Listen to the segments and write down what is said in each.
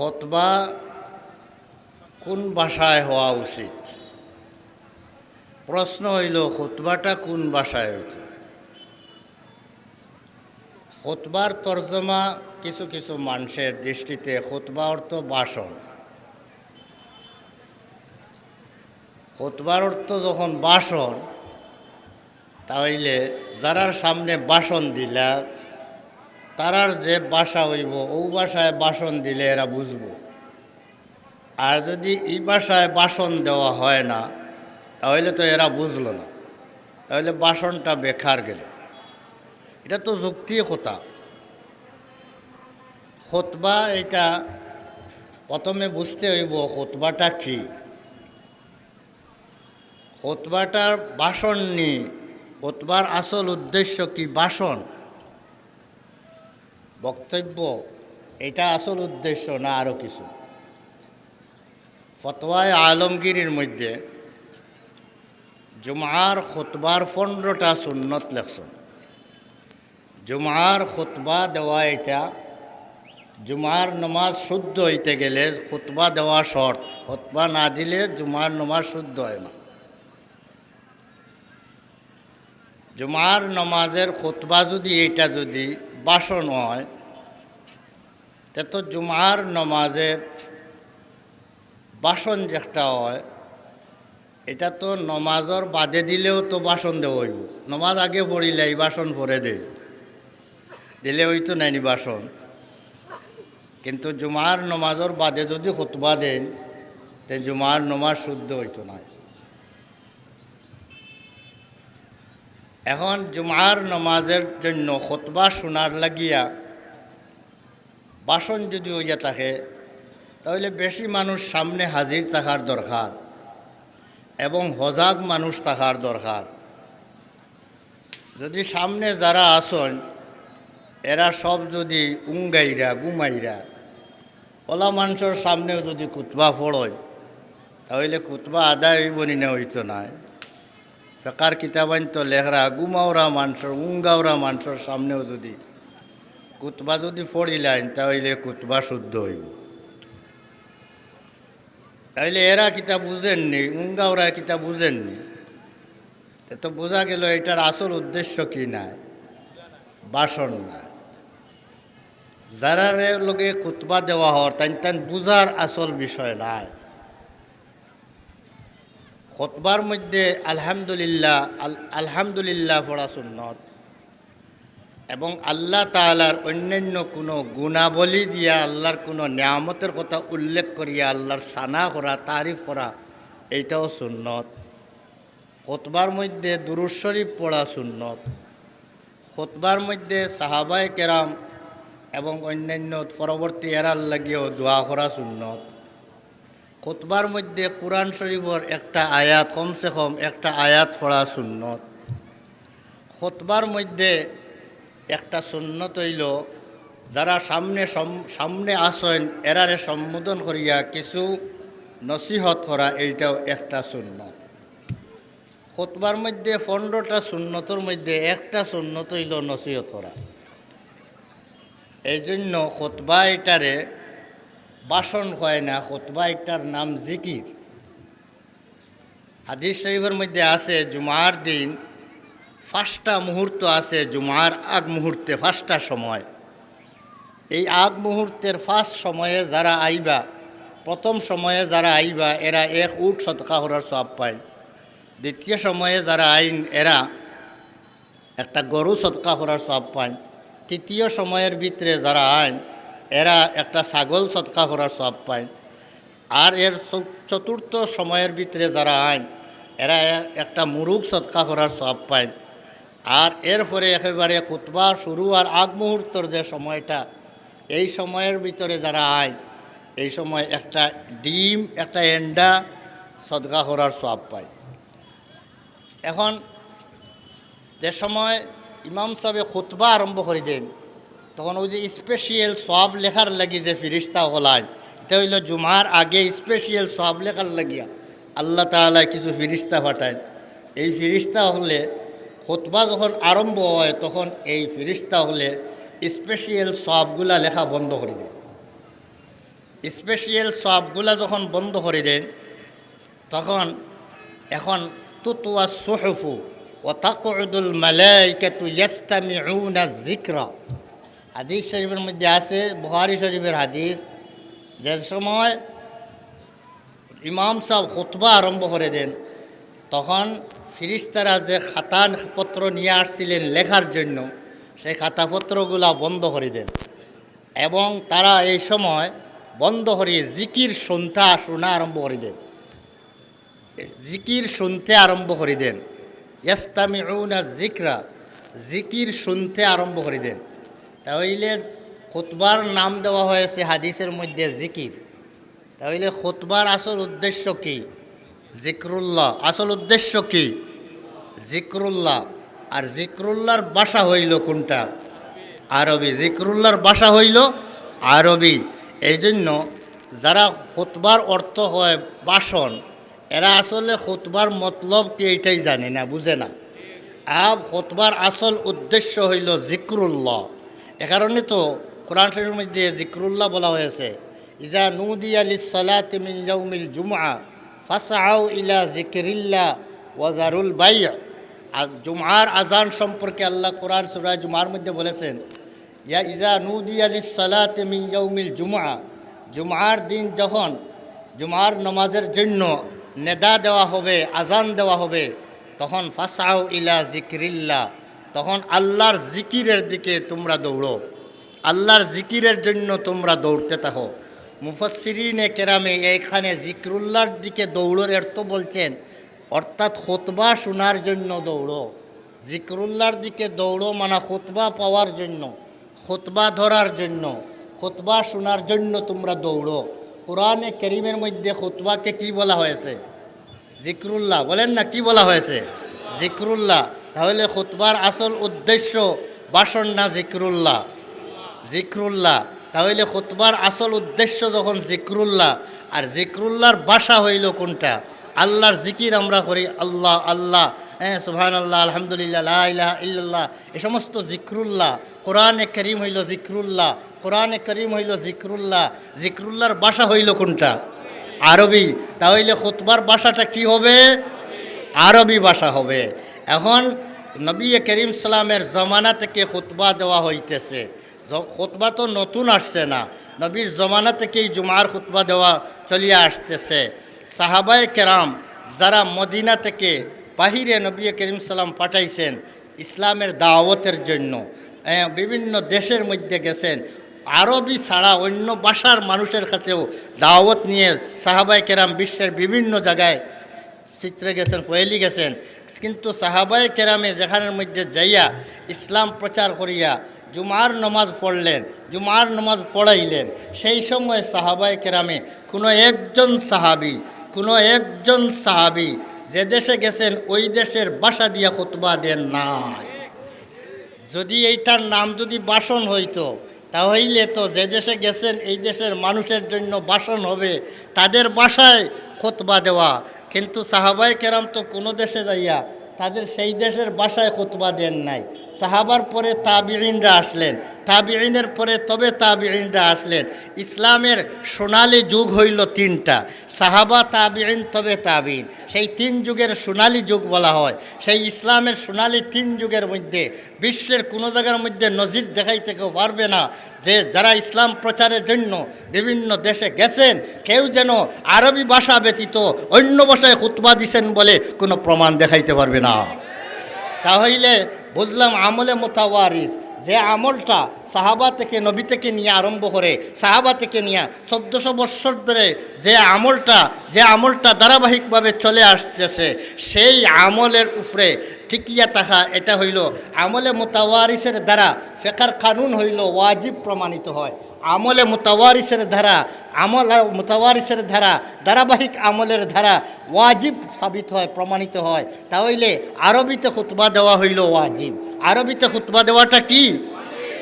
খতবা কোন ভাষায় হওয়া উচিত? প্রশ্ন হইল, খুতবাটা কোন ভাষায় হইত? খুতবার তর্জমা কিছু কিছু মানুষের দৃষ্টিতে, খুতবা অর্থ বাসন। খুতবার অর্থ যখন বাসন, তাহলে যারার সামনে বাসন দিলা তারার যে বাসা হইব, ও ভাষায় বাসন দিলে এরা বুঝব। আর যদি এই ভাষায় বাসন দেওয়া হয় না, তাহলে তো এরা বুঝলো না। তাহলে বাসনটা বেকার গেল। এটা তো যুক্তি কথা। খতবা এটা প্রথমে বুঝতে হইব, খতবাটা কি? খতবাটার বাসন নিয়ে খতবার আসল উদ্দেশ্য কি ভাষণ বক্তব্য, এটা আসল উদ্দেশ্য না আরও কিছু? ফতোয়ায় আলমগিরির মধ্যে জুমার খুতবার পনেরোটা সুন্নত লেখছেন। জুমার খোতবা দেওয়া এটা, জুমার নমাজ শুদ্ধ হইতে গেলে খুতবা দেওয়া শর্ত, খুতবা না দিলে জুমার নমাজ শুদ্ধ হয় না। জুমার নমাজের খুতবা যদি, এটা যদি বাসন হয়, তে তো জুমার নমাজের বাসন যেটা হয়, এটা তো নমাজর বাদে দিলেও তো বাসন দেওয়া হইব। নমাজ আগে পড়িলে এই বাসন পরে দে। দিলে হইতো নাইনি বাসন। কিন্তু জুমার নমাজর বাদে যদি খুতবা দেন, তে জুমার নমাজ শুদ্ধ হইতো না। এখন জুমার নমাজের জন্য খুতবা শোনার লাগিয়া বাসন যদি হইয়া থাকে, তাহলে বেশি মানুষ সামনে হাজির থাকার দরকার এবং হজাগ মানুষ থাকার দরকার। যদি সামনে যারা আসন, এরা সব যদি উঙ্গাইরা গুমাইরা ওলা মানুষের সামনেও যদি কুতবা ফড়য় তাহলে কুতবা আদায় হইব নি হইতো নাই। ফেকার কিতাবাইন তো লেখরা গুমাওরা মানুষের, উঙ্গাওরা মানুষের সামনেও যদি কুতবা যদি ফড়িলাইন তাহলে কুতবা শুদ্ধ হইব। তাইলে এরা কিতা বুঝেননি, উঙ্গাওরা কিতা বুঝেননি? তো বোঝা গেল এটার আসল উদ্দেশ্য কি নাই বাসন নাই যারা লোকে কুতবা দেওয়া হওয়ার তাই তাই বুঝার আসল বিষয় নাই। খতবার মধ্যে আলহামদুলিল্লাহ, আল- আলহামদুলিল্লাহ পড়া সুন্নত। এবং আল্লাহ তাআলার অন্যান্য কোনো গুণাবলী দিয়া আল্লাহর কোনো নিয়ামতের কথা উল্লেখ করিয়া আল্লাহর সানা করা, তারিফ করা, এইটাও সুন্নত। খতবার মধ্যে দুরুদ শরীফ পড়া সুন্নত। খতবার মধ্যে সাহাবায় কেরাম এবং অন্যান্য পরবর্তী এরার লাগিয়েও দোয়া করা সুন্নত। খতবার মধ্যে কোরআন শরীফর একটা আয়াত, কমসে কম একটা আয়াত পড়া সুন্নত। খতবার মধ্যে একটা সুন্নত হইল, যারা সামনে সম- সামনে আসেন, এরারে সম্বোধন করিয়া কিছু নসিহত করা, এইটাও একটা সুন্নত। খতবার মধ্যে পনেরোটা সুন্নতর মধ্যে একটা সুন্নত হইল নসিহত করা। এই জন্য খতবা এটারে বাসন হয় না, খতবা এটার নাম জিকির। হাদিস শরীফের মধ্যে আছে, জুমার দিন পাঁচটা মুহূর্ত আছে, জুমার আগ মুহূর্তে পাঁচটা সময়। এই আগ মুহূর্তের ফার্স্ট সময়ে যারা আইবা, প্রথম সময়ে যারা আইবা, এরা এক উট শতকা করার সব পায়। দ্বিতীয় সময়ে যারা আইন, এরা একটা গরু সৎকা করার সব পায়। তৃতীয় সময়ের ভিতরে যারা আইন এরা একটা ছাগল সৎকা করার সব পায়। আর এর চতুর্থ সময়ের ভিতরে যারা আইন, এরা একটা মুরুগ সৎকা করার সব পায়। আর এরপরে একেবারে খুতবা শুরু আর আগ মুহূর্তর যে সময়টা, এই সময়ের ভিতরে যারা আইন, এই সময় একটা ডিম, একটা এন্ডা সদকা করার সব পায়। এখন যে সময় ইমাম সাহেব খুতবা আরম্ভ করে দেন তখন ওই যে স্পেশিয়াল সব লেখার লাগি যে ফিরিস্তা হলায় এটা হইল জুমার আগে স্পেশিয়াল সব লেখার লাগিয়া আল্লাহ তাআলা কিছু ফিরিস্তা পাঠায়। এই ফিরিস্তা হলে খুতবা যখন আরম্ভ হয়, তখন এই ফিরিস্তা হলে স্পেশিয়াল সবগুলা লেখা বন্ধ করে দেয়। স্পেশাল সবগুলা যখন বন্ধ করে দেন, তখন এখন তুতুয়া সুহফু ও তাকুদুল মালাইকাতু ইয়াস্তামিউনা যিকরা। হাদিস শরীফের মধ্যে আছে বুহারি শরীফের হাদিস। যে সময় ইমাম সাহেব খুতবা আরম্ভ করে দেন, তখন ফিরিস্তারা যে খাতা পত্র নিয়ে আসছিলেন লেখার জন্য, সেই খাতাপত্রগুলা বন্ধ করে দেন। এবং তারা এই সময় বন্ধ করে জিকির শুনতে শোনা আরম্ভ করে দেন। জিকির শুনতে আরম্ভ করে দেন। ইয়াস্তামিউনা জিকরা, জিকির শুনতে আরম্ভ করে দেন। তাহলে খুতবার নাম দেওয়া হয়েছে হাদিসের মধ্যে জিকির। তাহলে খুতবার আসল উদ্দেশ্য কি? জিক্রুল্লাহ। আসল উদ্দেশ্য কি? জিক্রুল্লাহ। আর জিক্রুল্লাহর বাসা হইল কোনটা? আরবি। জিক্রুল্লাহর বাসা হইল আরবি। এই জন্য যারা খুতবার অর্থ হয় বাসন, এরা আসলে খুতবার মতলব কি এইটাই জানে না, বুঝে না। আব খুতবার আসল উদ্দেশ্য হইল জিক্রুল্লাহ। এ কারণে তো কোরআন শরীফের মধ্যে জিক্রুল্লাহ বলা হয়েছে, ইজা নুদি আলি সালাত মিন ইয়াউমিল ইলা জিকরিল্লাহ ওয়াজারুল বাই. আজ জুমআর আজান সম্পর্কে আল্লাহ কোরআন সূরা জুমার মধ্যে বলেছেন, ইয়া ইজা নুদি আলি সালাত মিন ইয়াউমিল জুমআ দিন যখন জুমার নমাজের জন্য নেদা দেওয়া হবে আজান দেওয়া হবে, তখন ফাসাও ইলা জিকিরিল্লা তখন আল্লাহর জিকিরের দিকে তোমরা দৌড়ো। আল্লাহর জিকিরের জন্য তোমরা দৌড়তে থাকো। মুফসিরিনে কেরামে এইখানে জিক্রুল্লাহর দিকে দৌড়োর অর্থ বলছেন, অর্থাৎ খোতবা শোনার জন্য দৌড়ো। জিক্রুল্লাহর দিকে দৌড়ো মানে খোতবা পাওয়ার জন্য, খোতবা ধরার জন্য, খোতবা শোনার জন্য তোমরা দৌড়ো। কোরআনে করিমের মধ্যে খুতবাকে কি বলা হয়েছে? জিক্রুল্লাহ, বলেন না কি বলা হয়েছে? জিক্রুল্লাহ তাহলে খুতবার আসল উদ্দেশ্য বাসন না জিক্রুল্লাহ। জিক্রুল্লাহ। তাহলে খুতবার আসল উদ্দেশ্য যখন জিক্রুল্লাহ, আর জিক্রুল্লাহর বাসা হইল কোনটা? আল্লাহর জিকির আমরা করি, আল্লাহ আল্লাহ হ্যাঁ সুহান আল্লাহ আলহামদুলিল্লাহ, লা ইলাহা এ সমস্ত জিক্রুল্লাহ। কোরআনে করিম হইল জিক্রুল্লাহ, কোরআনে করিম হইল জিক্রুল্লাহ। জিক্রুল্লাহর বাসা হইল কোনটা? আরবি। তাহলে খুতবার বাসাটা কি হবে? আরবি ভাষা হবে। এখন নবী করিম সালামের জমানা থেকে খুতবা দেওয়া হইতেছে। খুতবা তো নতুন আসছে না। নবীর জমানা থেকেই জুমার খুতবা দেওয়া চলিয়ে আসতেছে। সাহাবায় কেরাম যারা মদিনা থেকে বাহিরে নবী করিম সালাম পাঠাইছেন ইসলামের দাওয়াতের জন্য বিভিন্ন দেশের মধ্যে গেছেন, আরবি ছাড়া অন্য ভাষার মানুষের কাছেও দাওয়াত নিয়ে সাহাবাই কেরাম বিশ্বের বিভিন্ন জায়গায় চিত্রে গেছেন, ফয়েলি গেছেন। কিন্তু সাহাবাই কেরামে যেখানের মধ্যে যাইয়া ইসলাম প্রচার করিয়া জুমার নমাজ পড়লেন, জুমার নমাজ পড়াইলেন, সেই সময় সাহাবাই কেরামে কোনো একজন সাহাবি, কোনো একজন সাহাবি যে দেশে গেছেন, ওই দেশের বাসা দিয়া খুতবা দেন নাই। যদি এইটার নাম যদি বাসন হইতো তাহলে তো যে দেশে গেছেন, এই দেশের মানুষের জন্য বাসন হবে, তাদের বাসায় খোতবা দেওয়া কিন্তু সাহাবাই কেরাম তো কোনো দেশে যাইয়া তাদের সেই দেশের বাসায় খুতবা দেন নাই। সাহাবার পরে তাবিরিনরা আসলেন। তাবিরিনের পরে তবে তাবিরিনরা আসলেন। ইসলামের সোনালি যুগ হইল তিনটা। সাহাবা তাবিরিন তবে তাবিন সেই তিন যুগের সোনালি যুগ বলা হয়। সেই ইসলামের সোনালি তিন যুগের মধ্যে, বিশ্বের কোনো জায়গার মধ্যে নজির দেখাইতে কেউ পারবে না যে যারা ইসলাম প্রচারের জন্য বিভিন্ন দেশে গেছেন, কেউ যেন আরবি ভাষা ব্যতীত অন্য ভাষায় খুতবা দিছেন বলে কোনো প্রমাণ দেখাইতে পারবে না। তাহলে বুঝলাম আমলে মোতাওয়ারিস যে আমলটা সাহাবা থেকে, নবী থেকে নিয়ে আরম্ভ করে সাহাবা থেকে নিয়ে চোদ্দশো বৎসর ধরে যে আমলটা যে আমলটা ধারাবাহিকভাবে চলে আসতেছে, সেই আমলের উপরে টিকিয়া থাকা, এটা হইল আমলে মোতাওয়ারিসের দ্বারা ফেকার কানুন হইল ওয়াজিব প্রমাণিত হয়। আমলে মোতাওয়ারিসের ধারা, আমল মোতাওয়ারিসের ধারা, ধারাবাহিক আমলের ধারা ওয়াজিব সাবিত হয়, প্রমাণিত হয়। তাহলে আরবিতে খুতবা দেওয়া হইল ওয়াজিব। আরবিতে খুতবা দেওয়াটা কি?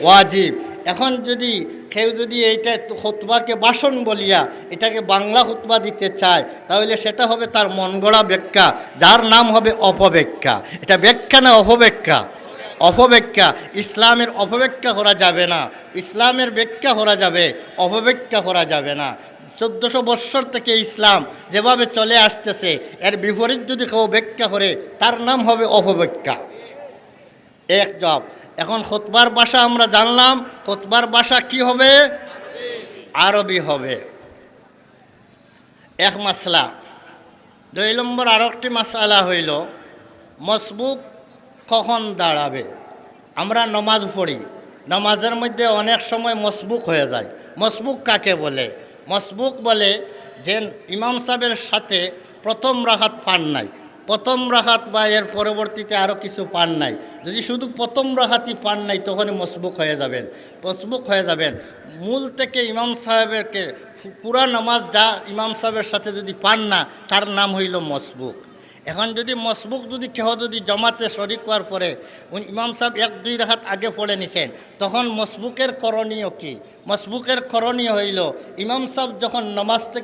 ওয়াজিব। এখন যদি কেউ যদি এইটা খুতবাকে বাসন বলিয়া এটাকে বাংলা খুতবা দিতে চায়, তাহলে সেটা হবে তার মন গড়া ব্যাখ্যা, যার নাম হবে অপব্যাখ্যা। এটা ব্যাখ্যা না অপব্যাখ্যা? অপব্যাখ্যা। ইসলামের অপব্যাখ্যা করা যাবে না। ইসলামের ব্যাখ্যা করা যাবে, অপব্যাখ্যা করা যাবে না। চোদ্দোশো বৎসর থেকে ইসলাম যেভাবে চলে আসতেছে, এর বিপরীত যদি কেউ ব্যাখ্যা করে, তার নাম হবে অপব্যাখ্যা। এক জব এখন খোতবার ভাষা আমরা জানলাম, খোতবার ভাষা কি হবে? আরবি হবে। এক মাসলা। দুই নম্বর আরও একটি মাসালা হইল, মসবুক কখন দাঁড়াবে? আমরা নমাজ পড়ি। নমাজের মধ্যে অনেক সময় মসবুক হয়ে যায়। মসবুক কাকে বলে? মসবুক বলে যে ইমাম সাহেবের সাথে প্রথম রাখাত পান নাই। প্রথম রাখাত বা এর পরবর্তীতে আরও কিছু পান নাই। যদি শুধু প্রথম রাখাতই পান নাই, তখনই মসবুক হয়ে যাবেন। মসবুক হয়ে যাবেন। মূল থেকে ইমাম সাহেবেরকে পুরা নামাজ যা ইমাম সাহেবের সাথে যদি পান না, তার নাম হইল মসবুক। এখন যদি মসবুক যদি কেহ যদি জমাতে শরিক হওয়ার পরে ইমাম সাহেব এক, দুই রাখাত আগে পড়ে নিছেন, তখন মসবুকের করণীয় কি? মসবুকের করণীয় হইল, ইমাম সাহেব যখন নমাজ থেকে